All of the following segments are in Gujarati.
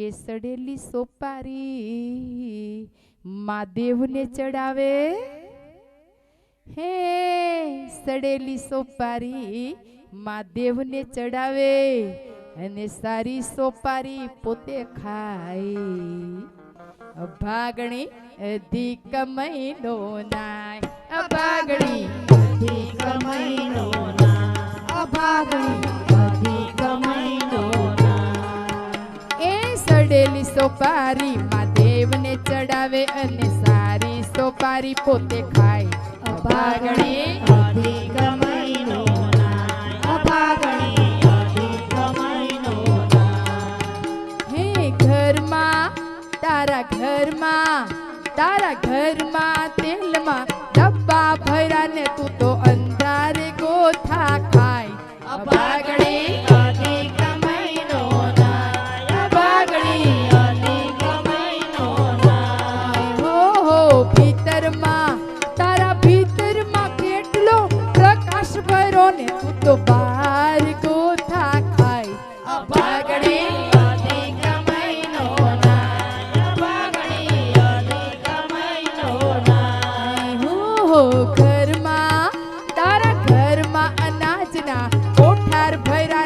કે સડેલી સોપારી મહાદેવને ચડાવે? હે સડેલી સોપારી મહાદેવને ચડાવે અને સારી સોપારી પોતે ખાય. ભાગણી અધિક મહિનો નાય. અભાગણી અધિક મહિનો ના અભાગણી સોપારીમાં દેવને ચડાવે અને સારી સોપારી પોતે ખાય. અભાગણે અધિક મહિનો અભાગણે અધિક મહિનો હે ઘરમાં તારા ઘરમાં તારા ઘરમાં તેલમાં ડબ્બા ભર્યા ને તું તો અંદર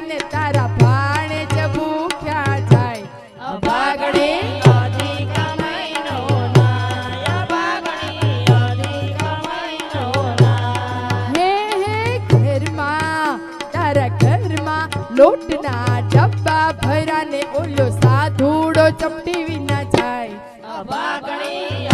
અને તારા ભાણે જ ભૂખ્યા જાય. અભાગડે લોટના ડબ્બા ભરા ને ઓલો સાધુડો ચપટી વિના જાય.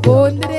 போந்திரு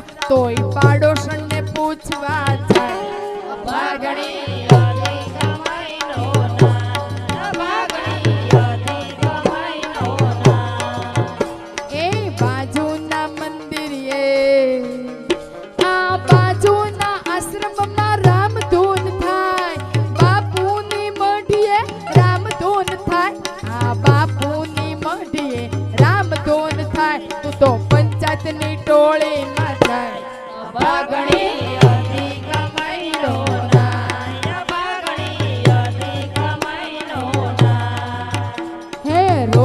દીકરા તોય પાડોશન ને પૂછવા જાય. ભાગણી બાપુની મઢીએ રામ ધૂન થાય. તું તો પંચાયતની ટોળીમાં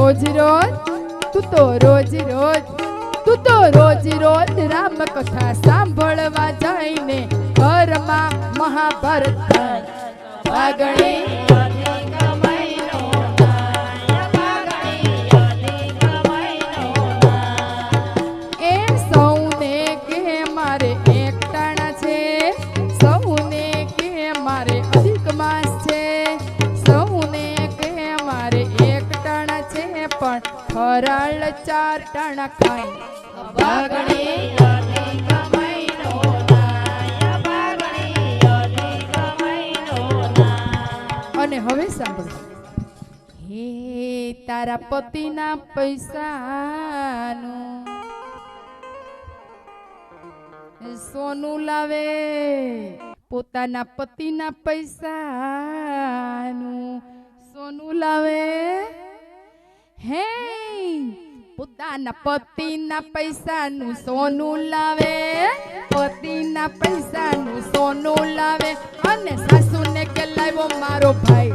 રોજ રોજ, તું તો રોજ રોજ, તું તો રોજ રોજ રામ કથા સાંભળવા જઈને ઘરમાં મહાભારત પાગણી ફરાળ ચાર ટાણા ખાય નાય અને હવે સાંભળો. હે તારા પતિના પૈસાનું. સોનું લાવે પોતાના પતિના પૈસાનું. સોનું લાવે હે પોતાના પતિના પૈસાનું સોનું લાવે, પતિના પૈસાનું સોનું લાવે. અને સાસુને કે લાવ્યો, મારો ભાઈ.